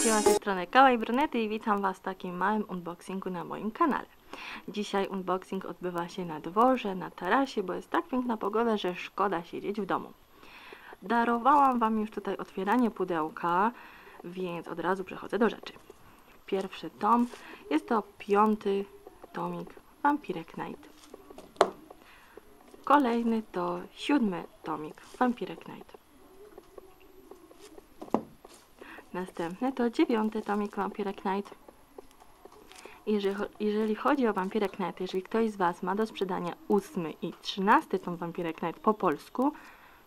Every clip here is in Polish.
z tej strony Kała i Brunety i witam Was w takim małym unboxingu na moim kanale. Dzisiaj unboxing odbywa się na dworze, na tarasie, bo jest tak piękna pogoda, że szkoda siedzieć w domu. Darowałam Wam już tutaj otwieranie pudełka, więc od razu przechodzę do rzeczy. Pierwszy tom, jest to piąty tomik Vampirek Night. Kolejny to siódmy tomik Vampirek Night. Następny to dziewiąty tomik Vampirek Night. Jeżeli, chodzi o Vampirek Night, jeżeli ktoś z Was ma do sprzedania ósmy i trzynasty tom Vampirek Night po polsku,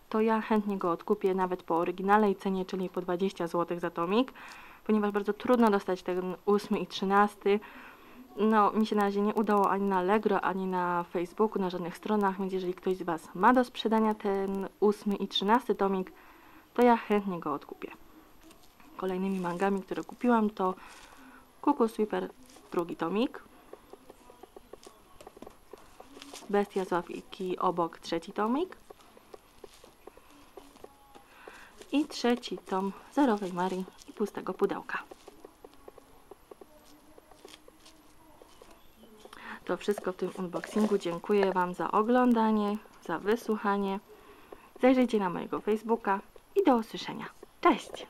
to ja chętnie go odkupię nawet po oryginalnej cenie, czyli po 20 zł za tomik, ponieważ bardzo trudno dostać ten ósmy i trzynasty. No, mi się na razie nie udało ani na Allegro, ani na Facebooku, na żadnych stronach, więc jeżeli ktoś z Was ma do sprzedania ten ósmy i trzynasty tomik, to ja chętnie go odkupię. Kolejnymi mangami, które kupiłam to Kuku Sweeper drugi tomik, Bestia z Ławiki obok trzeci tomik i trzeci tom Zerowej Marii i Pustego Pudełka. To wszystko w tym unboxingu. Dziękuję Wam za oglądanie, za wysłuchanie. Zajrzyjcie na mojego Facebooka i do usłyszenia. Cześć!